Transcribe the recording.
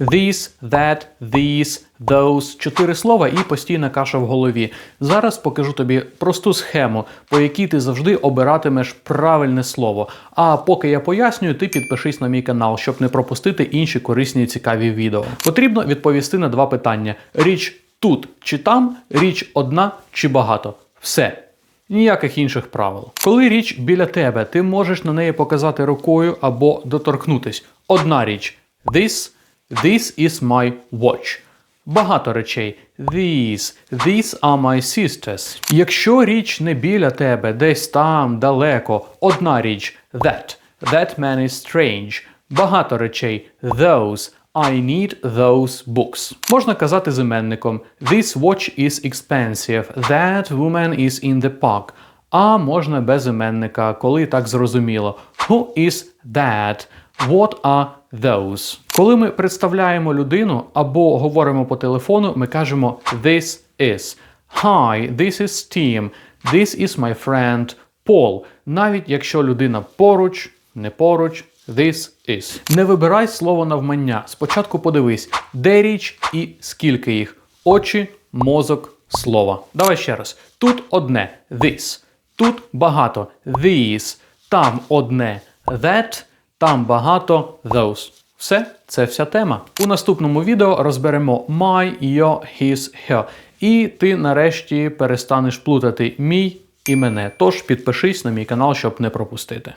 This, that, these, those. Чотири слова і постійна каша в голові. Зараз покажу тобі просту схему, по якій ти завжди обиратимеш правильне слово. А поки я пояснюю, ти підпишись на мій канал, щоб не пропустити інші корисні і цікаві відео. Потрібно відповісти на два питання: річ тут чи там, річ одна чи багато. Все. Ніяких інших правил. Коли річ біля тебе, ти можеш на неї показати рукою або доторкнутись. Одна річ this, this is my watch. Багато речей these, these are my sisters. Якщо річ не біля тебе, десь там, далеко, одна річ that, that man is strange. Багато речей those. I need those books. Можна казати з іменником This watch is expensive. That woman is in the park. А можна без іменника, коли так зрозуміло. Who is that? What are those? Коли ми представляємо людину або говоримо по телефону, ми кажемо This is. Hi, this is Tim. This is my friend Paul. Навіть якщо людина поруч, не поруч, this is. Не вибирай слово навмання. Спочатку подивись, де річ і скільки їх. Очі, мозок, слова. Давай ще раз. Тут одне this. Тут багато these. Там одне that. Там багато those. Все, це вся тема. У наступному відео розберемо my, your, his, her. І ти нарешті перестанеш плутати мій і мене. Тож підпишись на мій канал, щоб не пропустити.